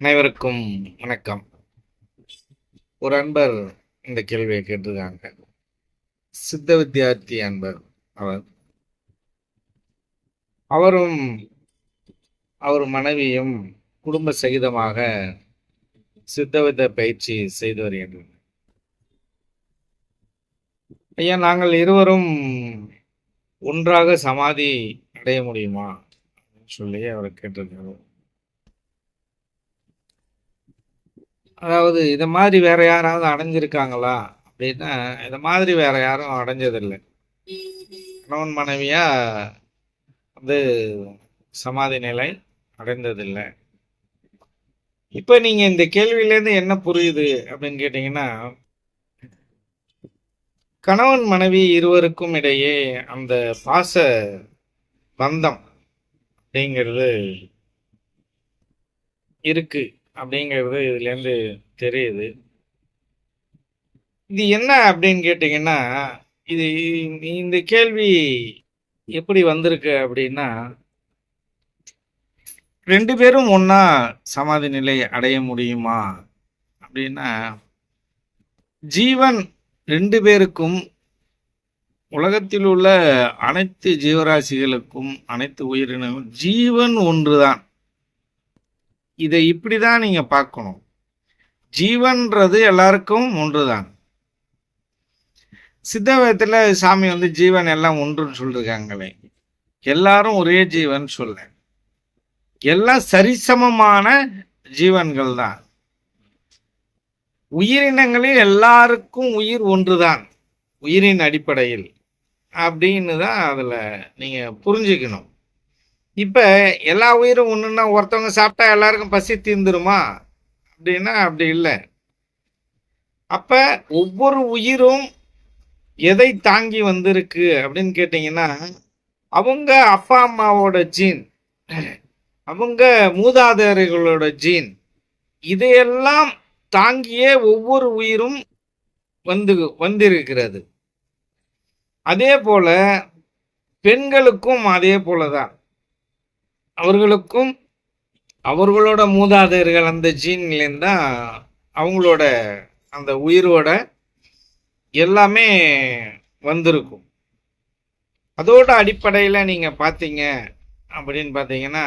அனைவருக்கும் வணக்கம். ஒரு அன்பர் இந்த கேள்வியை கேட்டிருக்காங்க. சித்த வித்தியார்த்தி அன்பர் அவர். அவரும் அவர் மனைவியும் குடும்ப சகிதமாக சித்தவித்த பயிற்சி செய்து வருகின்றனர். ஐயா நாங்கள் இருவரும் ஒன்றாக சமாதி அடைய முடியுமா? சொல்லி அவர் கேட்டிருக்கிறோம் அதாவது இதை மாதிரி வேற யாராவது அடைஞ்சிருக்காங்களா அப்படின்னா இதை மாதிரி வேற யாரும் அடைஞ்சதில்லை. கணவன் மனைவியா வந்து சமாதி நிலை அடைந்ததில்லை. இப்போ நீங்க இந்த கேள்வியிலேருந்து என்ன புரியுது அப்படின்னு கேட்டீங்கன்னா கணவன் மனைவி இருவருக்கும் இடையே அந்த பாச பந்தம் அப்படிங்கிறது இருக்கு. அப்படிங்கிறது இதுலேருந்து தெரியுது. இது என்ன அப்படின்னு கேட்டிங்கன்னா இது இந்த கேள்வி எப்படி வந்திருக்கு அப்படின்னா ரெண்டு பேரும் ஒன்றா சமாதி நிலை அடைய முடியுமா அப்படின்னா ஜீவன் ரெண்டு பேருக்கும் உலகத்தில் உள்ள அனைத்து ஜீவராசிகளுக்கும் அனைத்து உயிரினங்களும் ஜீவன் ஒன்று தான் இதை இப்படி தான் நீங்கள் பார்க்கணும். ஜீவன்றது எல்லாருக்கும் ஒன்று தான் சித்தவத்தில் சாமி வந்து ஜீவன் எல்லாம் ஒன்றுன்னு சொல்லியிருக்காங்களே எல்லாரும் ஒரே ஜீவன் சொல்ல எல்லாம் சரிசமமான ஜீவன்கள் தான் உயிரினங்களில் எல்லாருக்கும் உயிர் ஒன்றுதான். உயிரின் அடிப்படையில். அப்படின்னு தான் அதில் நீங்கள் புரிஞ்சுக்கணும். இப்போ எல்லா உயிரும் ஒன்றுன்னா ஒருத்தவங்க சாப்பிட்டா எல்லாருக்கும் பசி தீர்ந்துருமா? அப்படின்னா அப்படி இல்லை. அப்போ ஒவ்வொரு உயிரும் எதை தாங்கி வந்திருக்கு அப்படின்னு கேட்டிங்கன்னா அவங்க அப்பா அம்மாவோட ஜீன் அவங்க மூதாதையர்களோட ஜீன் இதையெல்லாம் தாங்கியே ஒவ்வொரு உயிரும் வந்து வந்திருக்கிறது. அதே போல பெண்களுக்கும் அதே போல தான் அவர்களுக்கும் அவர்களோட மூதாதையர்கள் அந்த ஜீன்லேருந்து தான் அவங்களோட அந்த உயிரோட எல்லாமே வந்திருக்கும். அதோட அடிப்படையில் நீங்கள் பார்த்தீங்க அப்படின்னு பார்த்தீங்கன்னா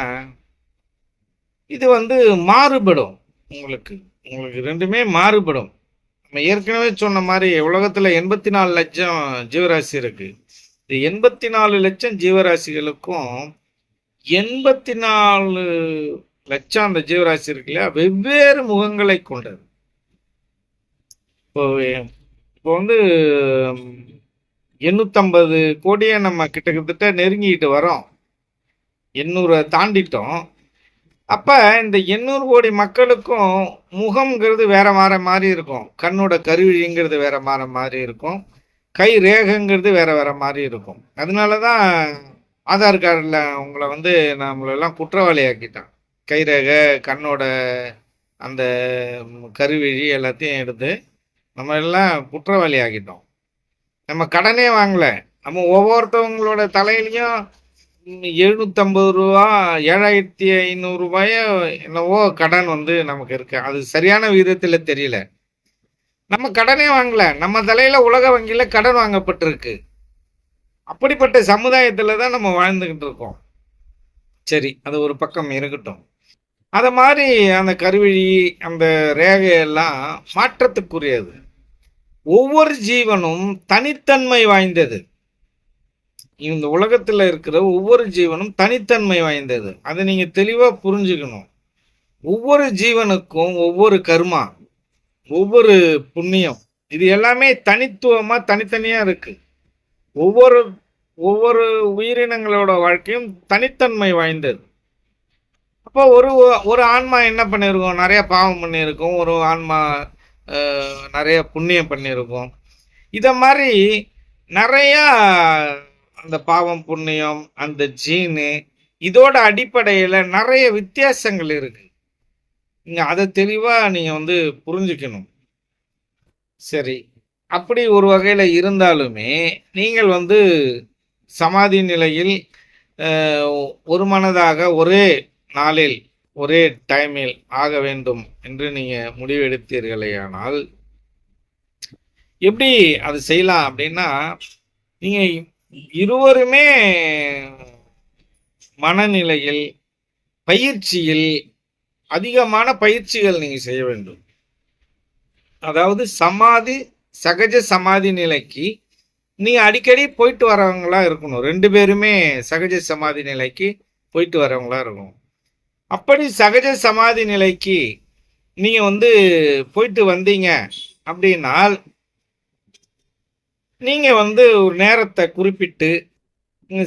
இது வந்து மாறுபடும். உங்களுக்கு உங்களுக்கு ரெண்டுமே மாறுபடும். நம்ம ஏற்கனவே சொன்ன மாதிரி உலகத்தில் எண்பத்தி நாலு லட்சம் ஜீவராசி இருக்குது இது எண்பத்தி நாலு லட்சம் ஜீவராசிகளுக்கும் எண்பத்தி நாலு லட்சம் அந்த ஜீவராசி இருக்கு இல்லையா? வெவ்வேறு முகங்களை கொண்டது. இப்போ இப்போ வந்து எண்ணூற்றம்பது கோடியை நம்ம கிட்டத்தட்ட நெருங்கிட்டு வரோம். எண்ணூறை தாண்டிட்டோம். அப்போ இந்த எண்ணூறு கோடி மக்களுக்கும் முகம்ங்கிறது வேற மாற மாதிரி இருக்கும். கண்ணோட கருவிழிங்கிறது வேற மாற மாதிரி இருக்கும். கை ரேகைங்கிறது வேற வேற மாதிரி இருக்கும். அதனால தான் ஆதார் கார்டில் உங்களை வந்து நம்மளெல்லாம் குற்றவாளி ஆக்கிட்டான் கை ரேகை கண்ணோட அந்த கருவிழி எல்லாத்தையும் எடுத்து நம்ம எல்லாம் குற்றவாளி ஆக்கிட்டோம் நம்ம கடனே வாங்கலை. நம்ம ஒவ்வொருத்தவங்களோட தலையிலையும் எழுநூற்றம்பது ரூபா ஏழாயிரத்தி ஐநூறுரூபாயோ என்னவோ கடன் வந்து நமக்கு இருக்கு. அது சரியான விதத்தில் தெரியல. நம்ம கடனே வாங்கல. நம்ம தலையில் உலக வங்கியில் கடன் வாங்கப்பட்டிருக்கு. அப்படிப்பட்ட சமுதாயத்தில் தான் நம்ம வாழ்ந்துக்கிட்டு இருக்கோம். சரி அது ஒரு பக்கம் இருக்கட்டும். அதை மாதிரி அந்த கருவிழி அந்த ரேகையெல்லாம் மாற்றத்துக்குரியது. ஒவ்வொரு ஜீவனும் தனித்தன்மை வாய்ந்தது. இந்த உலகத்தில் இருக்கிற ஒவ்வொரு ஜீவனும் தனித்தன்மை வாய்ந்தது. அதை நீங்கள் தெளிவாக புரிஞ்சுக்கணும். ஒவ்வொரு ஜீவனுக்கும் ஒவ்வொரு கர்மா ஒவ்வொரு புண்ணியம் இது எல்லாமே தனித்துவமாக தனித்தனியாக இருக்குது ஒவ்வொரு ஒவ்வொரு உயிரினங்களோட வாழ்க்கையும் தனித்தன்மை வாய்ந்தது. அப்போ ஒரு ஒரு ஆன்மா என்ன பண்ணியிருக்கோம் நிறைய பாவம் பண்ணியிருக்கோம் ஒரு ஆன்மா நிறைய புண்ணியம் பண்ணியிருக்கோம் இதை மாதிரி நிறையா அந்த பாவம் புண்ணியம் அந்த ஜீனு இதோட அடிப்படையில் நிறைய வித்தியாசங்கள் இருக்கு. நீங்கள் அதை தெளிவாக நீங்கள் வந்து புரிஞ்சுக்கணும். சரி. அப்படி ஒரு வகையில் இருந்தாலுமே நீங்கள் வந்து சமாதி நிலையில் ஒரு மனதாக ஒரே நாளில் ஒரே டைமில் ஆக வேண்டும் என்று நீங்கள் முடிவெடுத்தீர்களேயானால் எப்படி அது செய்யலாம் அப்படின்னா நீங்கள் இருவருமே மனநிலையில் பயிற்சியில் அதிகமான பயிற்சிகள் நீங்கள் செய்ய வேண்டும். அதாவது சமாதி சகஜ சமாதி நிலைக்கு நீ அடிக்கடி போயிட்டு வரவங்களா இருக்கணும். ரெண்டு பேருமே சகஜ சமாதி நிலைக்கு போயிட்டு வரவங்களா இருக்கணும். அப்படி சகஜ சமாதி நிலைக்கு நீங்கள் வந்து போயிட்டு வந்தீங்க அப்படின்னால் நீங்கள் வந்து ஒரு நேரத்தை குறிப்பிட்டு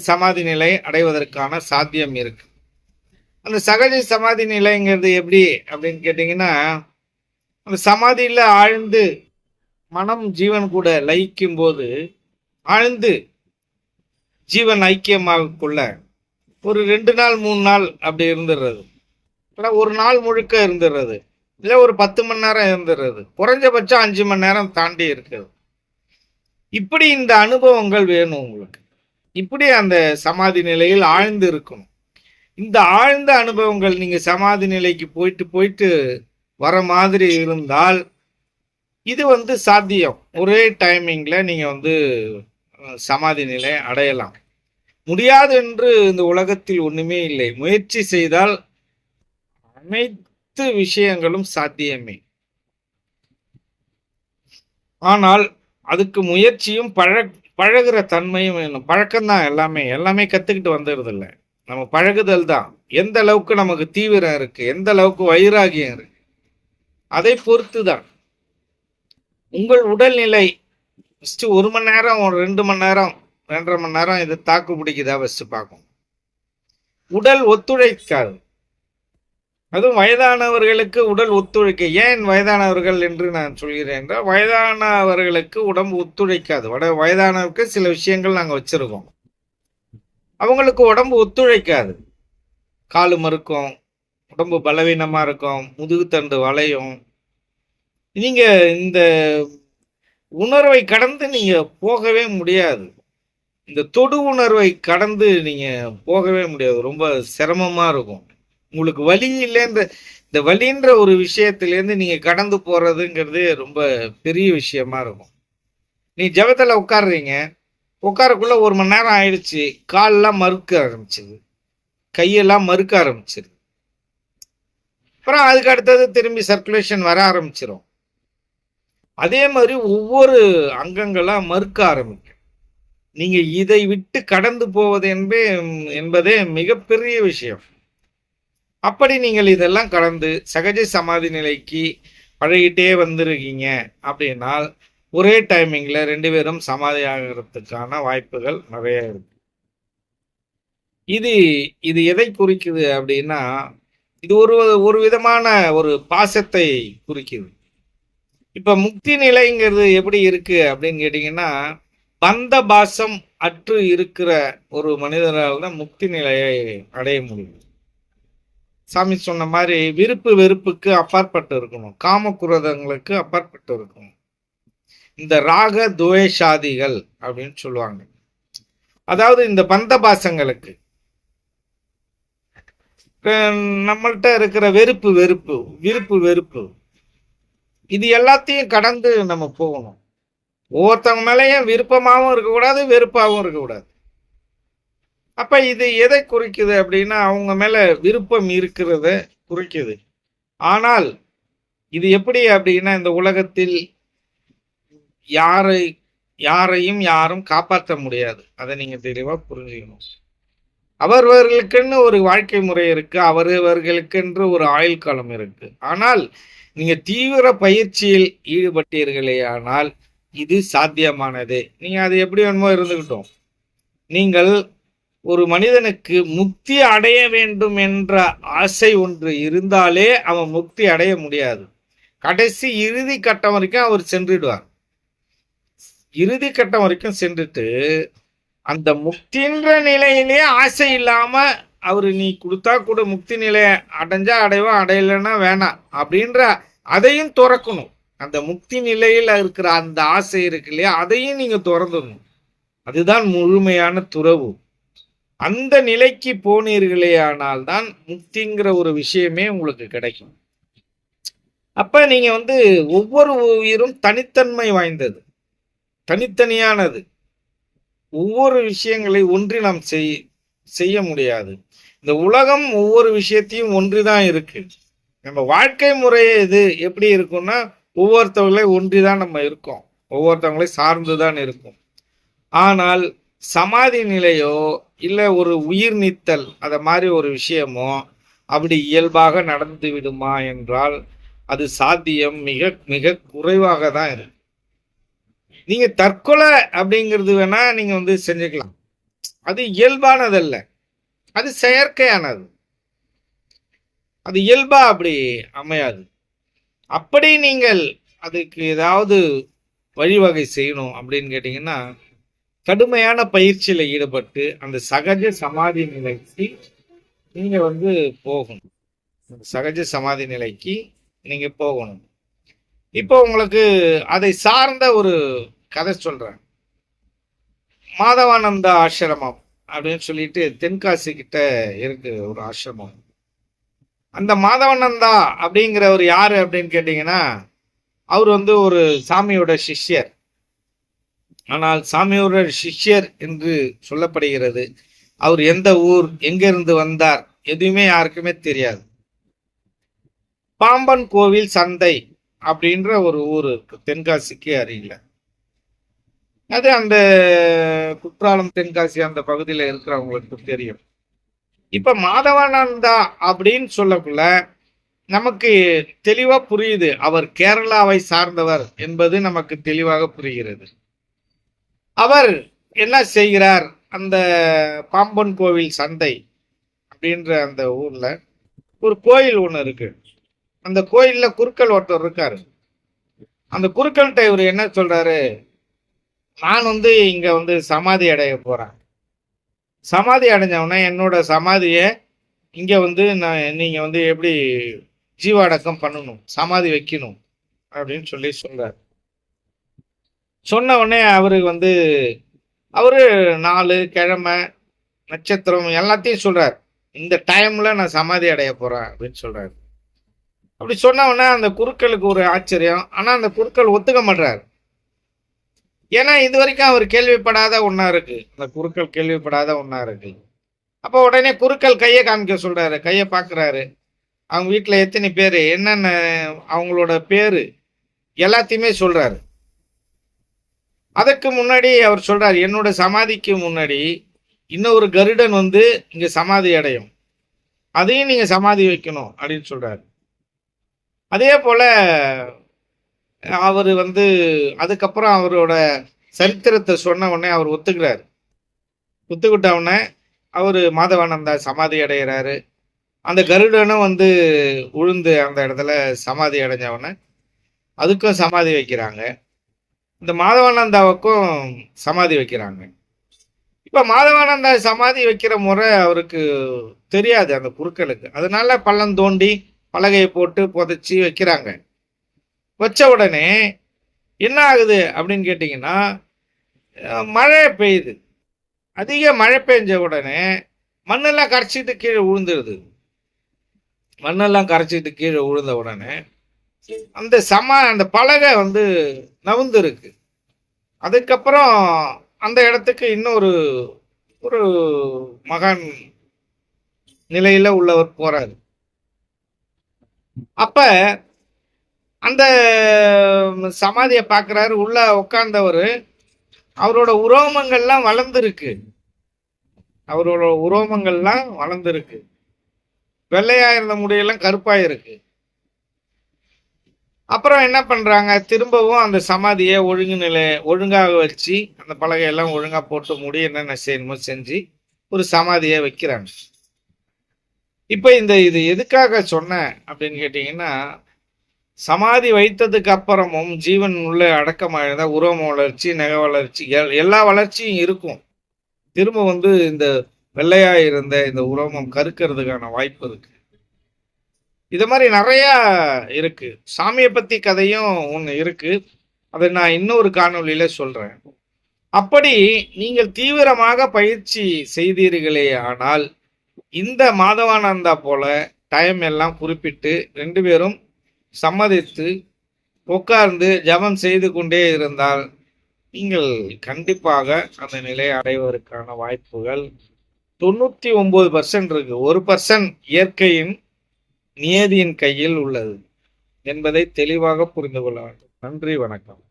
சமாதி நிலை அடைவதற்கான சாத்தியம் இருக்கு. அந்த சகஜ சமாதி நிலைங்கிறது எப்படி அப்படின்னு கேட்டிங்கன்னா அந்த சமாதியில் ஆழ்ந்து மனம் ஜீவன் கூட லயிக்கும் போது ஆழ்ந்து ஜீவன் ஐக்கியமாகக்குள்ள ஒரு ரெண்டு நாள் மூணு நாள் அப்படி இருந்துடுறது இல்லை ஒரு நாள் முழுக்க இருந்துடுறது இல்லை ஒரு பத்து மணி நேரம் இருந்துடுறது குறைஞ்சபட்சம் அஞ்சு மணி நேரம் தாண்டி இருக்குது. இப்படி இந்த அனுபவங்கள் வேணும் உங்களுக்கு. இப்படி அந்த சமாதி நிலையில் ஆழ்ந்து இருக்கணும். இந்த ஆழ்ந்த அனுபவங்கள் நீங்கள் சமாதி நிலைக்கு போயிட்டு போயிட்டு வர மாதிரி இருந்தால் இது வந்து சாத்தியம். ஒரே டைமிங்கில் நீங்கள் வந்து சமாதி நிலை அடையலாம். முடியாது என்று இந்த உலகத்தில் ஒன்றுமே இல்லை. முயற்சி செய்தால் அனைத்து விஷயங்களும் சாத்தியமே. ஆனால் அதுக்கு முயற்சியும் பழ பழகுற தன்மையும் வேணும். பழக்கம்தான் எல்லாமே. எல்லாமே கற்றுக்கிட்டு வந்துடுறதில்லை. நம்ம பழகுதல் தான். எந்த அளவுக்கு நமக்கு தீவிரம் இருக்குது எந்த அளவுக்கு வைராகியம் இருக்குது அதை பொறுத்து தான் உங்கள் உடல்நிலை ஃபஸ்ட்டு ஒரு மணி நேரம் ஒரு ரெண்டு மணி நேரம் ரெண்டரை மணி நேரம் இது தாக்கு பிடிக்குதா ஃபஸ்ட்டு பார்க்கும் உடல் ஒத்துழைக்காது அதுவும் வயதானவர்களுக்கு உடல் ஒத்துழைக்க. ஏன் வயதானவர்கள் என்று நான் சொல்கிறேன் என்றால் வயதானவர்களுக்கு உடம்பு ஒத்துழைக்காது. வட வயதானவருக்கு சில விஷயங்கள் நாங்கள் வச்சுருக்கோம். அவங்களுக்கு உடம்பு ஒத்துழைக்காது. காலு மறுக்கும் உடம்பு பலவீனமாக இருக்கும் முதுகுத்தண்டு வளையும் நீங்கள் இந்த உணர்வை கடந்து நீங்கள் போகவே முடியாது. இந்த தொடு உணர்வை கடந்து நீங்கள் போகவே முடியாது. ரொம்ப சிரமமாக இருக்கும். உங்களுக்கு வலி இல்லை இந்த வலின்ற ஒரு விஷயத்துலேருந்து நீங்கள் கடந்து போகிறதுங்கிறது ரொம்ப பெரிய விஷயமா இருக்கும். நீ ஜபத்தில் உட்காடுறீங்க உட்காரக்குள்ள ஒரு மணி நேரம் ஆயிடுச்சு. காலெலாம் மறுக்க ஆரம்பிச்சது. கையெல்லாம் மறுக்க ஆரம்பிச்சிருது அப்புறம் அதுக்கு அடுத்தது திரும்பி சர்க்குலேஷன் வர ஆரம்பிச்சிரும். அதே மாதிரி ஒவ்வொரு அங்கங்களாக மறுக்க ஆரம்பிக்கும். நீங்கள் இதை விட்டு கடந்து போவது என்பே என்பதே மிகப்பெரிய விஷயம். அப்படி நீங்கள் இதெல்லாம் கடந்து சகஜ சமாதி நிலைக்கு பழகிட்டே வந்திருக்கீங்க அப்படின்னால் ஒரே டைமிங்கில் ரெண்டு பேரும் சமாதி ஆகிறதுக்கான வாய்ப்புகள் நிறைய இருக்கு. இது இது எதை குறிக்குது அப்படின்னா இது ஒரு ஒரு விதமான ஒரு பாசத்தை குறிக்குது. இப்போ முக்தி நிலைங்கிறது எப்படி இருக்கு அப்படின்னு கேட்டீங்கன்னா பந்த பாசம் அற்று இருக்கிற ஒரு மனிதரால் தான் முக்தி நிலையை அடைய முடியும். சாமி சொன்ன மாதிரி விருப்பு வெறுப்புக்கு அப்பாற்பட்டு இருக்கணும். காமக்குரதங்களுக்கு அப்பாற்பட்டு இருக்கணும். இந்த ராக துவேஷாதிகள் அப்படின்னு சொல்லுவாங்க. அதாவது இந்த பந்த பாசங்களுக்கு நம்மள்கிட்ட இருக்கிற வெறுப்பு வெறுப்பு விருப்பு வெறுப்பு. இது எல்லாத்தையும் கடந்து நம்ம போகணும். ஒவ்வொருத்தவங்க மேலேயும் விருப்பமாகவும் இருக்கக்கூடாது வெறுப்பாகவும் இருக்கக்கூடாது. அப்ப இது எதை குறிக்குது அப்படின்னா அவங்க மேல விருப்பம் இருக்கிறத குறிக்குது. ஆனால் இது எப்படி அப்படின்னா இந்த உலகத்தில் யாரை யாரையும் யாரும் காப்பாற்ற முடியாது. அதை நீங்க தெளிவா புரிஞ்சுக்கணும். அவரவர்களுக்குன்னு ஒரு வாழ்க்கை முறை இருக்கு அவரவர்களுக்கென்று ஒரு ஆயுள் காலம் இருக்கு. ஆனால் நீங்கள் தீவிர பயிற்சியில் ஈடுபட்டீர்களே ஆனால் இது சாத்தியமானது. நீங்கள் அது எப்படி வேணுமோ இருந்துக்கிட்டோம் நீங்கள் ஒரு மனிதனுக்கு முக்தி அடைய வேண்டும் என்ற ஆசை ஒன்று இருந்தாலே அவன் முக்தி அடைய முடியாது. கடைசி இறுதி கட்டம் வரைக்கும் அவர் சென்றுடுவார். இறுதி கட்டம் வரைக்கும் சென்றுட்டு அந்த முக்தின்ற நிலையிலே ஆசை இல்லாமல் அவர் நீ கொடுத்தா கூட முக்தி நிலையை அடைஞ்சா அடைவோம் அடையலைன்னா வேணாம் அப்படின்ற அதையும் துறக்கணும். அந்த முக்தி நிலையில் இருக்கிற அந்த ஆசை இருக்கு இல்லையா? அதையும் நீங்கள் திறந்துடணும். அதுதான் முழுமையான துறவு. அந்த நிலைக்கு போனீர்களே ஆனால் தான் முக்திங்கிற ஒரு விஷயமே உங்களுக்கு கிடைக்கும். அப்போ நீங்கள் வந்து ஒவ்வொரு உயிரும் தனித்தன்மை வாய்ந்தது. தனித்தனியானது. ஒவ்வொரு விஷயங்களை ஒன்றி நாம் செய் செய்ய முடியாது. இந்த உலகம் ஒவ்வொரு விஷயத்தையும் ஒன்றிதான் இருக்கு. நம்ம வாழ்க்கை முறையே இது. எப்படி இருக்கும்னா ஒவ்வொருத்தவங்களையும் ஒன்றி தான் நம்ம இருக்கோம். ஒவ்வொருத்தவங்களையும் சார்ந்து தான் இருக்கும். ஆனால் சமாதி நிலையோ இல்லை ஒரு உயிர் நீத்தல் அதை மாதிரி ஒரு விஷயமோ அப்படி இயல்பாக நடந்து விடுமா என்றால் அது சாத்தியம் மிக மிக குறைவாக தான் இருக்கு. நீங்க தற்கொலை அப்படிங்கிறது வேணா நீங்க வந்து செஞ்சுக்கலாம். அது இயல்பானதல்ல. அது செயற்கையானது. அது இயல்பா அப்படி அமையாது. அப்படி நீங்கள் அதுக்கு ஏதாவது வழிவகை செய்யணும் அப்படின்னு கேட்டிங்கன்னா கடுமையான பயிற்சியில் ஈடுபட்டு அந்த சகஜ சமாதி நிலைக்கு நீங்கள் வந்து போகணும். அந்த சகஜ சமாதி நிலைக்கு நீங்கள் போகணும். இப்போ உங்களுக்கு அதை சார்ந்த ஒரு கதை சொல்கிறேன் மாதவானந்தா ஆசிரமம். அப்படின்னு சொல்லிட்டு தென்காசி கிட்ட இருக்கு ஒரு ஆசிரமம். அந்த மாதவனந்தா அப்படிங்கிறவர் யாரு அப்படின்னு கேட்டீங்கன்னா அவர் வந்து ஒரு சாமியோட சிஷ்யர். ஆனால் சாமியோட சிஷ்யர் என்று சொல்லப்படுகிறது. அவர் எந்த ஊர் எங்கிருந்து வந்தார் எதுவுமே யாருக்குமே தெரியாது. பாம்பன் கோவில் சந்தை அப்படின்ற ஒரு ஊர் இருக்கு தென்காசிக்கு அருகில். அது அந்த குற்றாலம் தென்காசி அந்த பகுதியில் இருக்கிறவங்களுக்கு தெரியும். இப்ப மாதவானந்தா அப்படின்னு சொல்லக்குள்ள நமக்கு தெளிவா புரியுது. அவர் கேரளாவை சார்ந்தவர் என்பது நமக்கு தெளிவாக புரிகிறது. அவர் என்ன செய்கிறார்? அந்த பாம்பன் கோவில் சந்தை அப்படின்ற அந்த ஊர்ல ஒரு கோயில் ஒன்று இருக்கு. அந்த கோயில்ல குருக்கள் ஒருத்தர் இருக்காரு. அந்த குருக்கள்கிட்ட இவர் என்ன சொல்றாரு? நான் வந்து இங்க வந்து சமாதி அடைய போறேன். சமாதி அடைஞ்சவொடனே என்னோட சமாதியை இங்க வந்து நான் நீங்க வந்து எப்படி ஜீவாடக்கம் பண்ணணும் சமாதி வைக்கணும் அப்படின்னு சொல்லி சொல்றாரு. சொன்ன உடனே அவருக்கு வந்து அவரு நாலு கிழமை நட்சத்திரம் எல்லாத்தையும் சொல்கிறார் இந்த டைம்ல நான் சமாதி அடைய போறேன் அப்படின்னு சொல்றாரு. அப்படி சொன்ன உடனே அந்த குருக்களுக்கு ஒரு ஆச்சரியம். ஆனா அந்த குருக்கள் ஒத்துக்க மாட்டார் ஏன்னா இது வரைக்கும் அவர் கேள்விப்படாத ஒன்றா இருக்கு. அந்த குருக்கள் கேள்விப்படாத ஒன்றா இருக்கு. அப்போ உடனே குருக்கள் கையை காமிக்க சொல்றாரு. கையை பார்க்குறாரு. அவங்க வீட்டில் எத்தனை பேர்? என்னென்ன அவங்களோட பேர்? எல்லாத்தையுமே சொல்றாரு. அதுக்கு முன்னாடி அவர் சொல்றாரு என்னோட சமாதிக்கு முன்னாடி இன்னொரு கருடன் வந்து இங்க சமாதி அடையும். அதையும் நீங்க சமாதி வைக்கணும். அப்படின்னு சொல்றாரு. அதே போல அவர் வந்து அதுக்கப்புறம் அவரோட சரித்திரத்தை சொன்ன உடனே அவர் ஒத்துக்கிறார். ஒத்துக்கிட்ட உடனே அவர் மாதவானந்தா சமாதி அடைகிறாரு அந்த கருடனும் வந்து உழுந்து அந்த இடத்துல சமாதி அடைஞ்ச உடனே அதுக்கும் சமாதி வைக்கிறாங்க. இந்த மாதவானந்தாவுக்கும் சமாதி வைக்கிறாங்க. இப்போ மாதவானந்தா சமாதி வைக்கிற முறை அவருக்கு தெரியாது அந்த குருக்களுக்கு அதனால பள்ளம் தோண்டி பலகையை போட்டு புதைச்சி வைக்கிறாங்க. வச்ச உடனே என்ன ஆகுது அப்படின்னு கேட்டிங்கன்னா மழை பெய்யுது. அதிக மழை பெஞ்ச உடனே மண்ணெல்லாம் கரைச்சிட்டு கீழே விழுந்துருது மண்ணெல்லாம் கரைச்சிட்டு கீழே விழுந்த உடனே அந்த சம அந்த பலகை வந்து நவுந்துருக்கு. அதுக்கப்புறம் அந்த இடத்துக்கு இன்னொரு ஒரு மகான் நிலையில உள்ளவர் போகிறாரு அப்ப அந்த சமாதியை பார்க்குறாரு. உள்ள உட்கார்ந்தவர் அவரோட உரோமங்கள்லாம் வளர்ந்துருக்கு. அவரோட உரோமங்கள்லாம் வளர்ந்துருக்கு. வெள்ளையா இருந்த முடியெல்லாம் கருப்பாயிருக்கு. அப்புறம் என்ன பண்றாங்க? திரும்பவும் அந்த சமாதியை ஒழுங்கு நிலை ஒழுங்காக வச்சு அந்த பலகையெல்லாம் ஒழுங்கா போட்டு முடி என்னென்ன செய்யணுமோ செஞ்சு ஒரு சமாதியை வைக்கிறாங்க. இப்போ இந்த இது எதுக்காக சொன்னேன் அப்படின்னு கேட்டிங்கன்னா சமாதி வைத்ததுக்கு அப்புறமும் ஜீவன் உள்ளே அடக்கமாக உருவம் வளர்ச்சி நக வளர்ச்சி எல்- எல்லா வளர்ச்சியும் இருக்கும். திரும்ப வந்து இந்த வெள்ளையா இருந்த இந்த உரோமம் கருக்கிறதுக்கான வாய்ப்பு இருக்கு. இது மாதிரி நிறைய இருக்கு. சாமியை பத்தி கதையும் ஒன்று இருக்கு. அதை நான் இன்னொரு காணொளியில சொல்றேன். அப்படி நீங்கள் தீவிரமாக பயிற்சி செய்தீர்களே ஆனால் இந்த மாதவானந்தா போல டைம் எல்லாம் குறிப்பிட்டு ரெண்டு பேரும் சம்மதித்து உட்கார்ந்து ஜெபம் செய்து கொண்டே இருந்தால் நீங்கள் கண்டிப்பாக அந்த நிலையை அடைவதற்கான வாய்ப்புகள் தொண்ணூற்றி ஒம்பது பர்சன்ட் இருக்கு. ஒரு பர்சன்ட் இயற்கையின் நியதியின் கையில் உள்ளது என்பதை தெளிவாக புரிந்து கொள்ள வேண்டும். நன்றி வணக்கம்.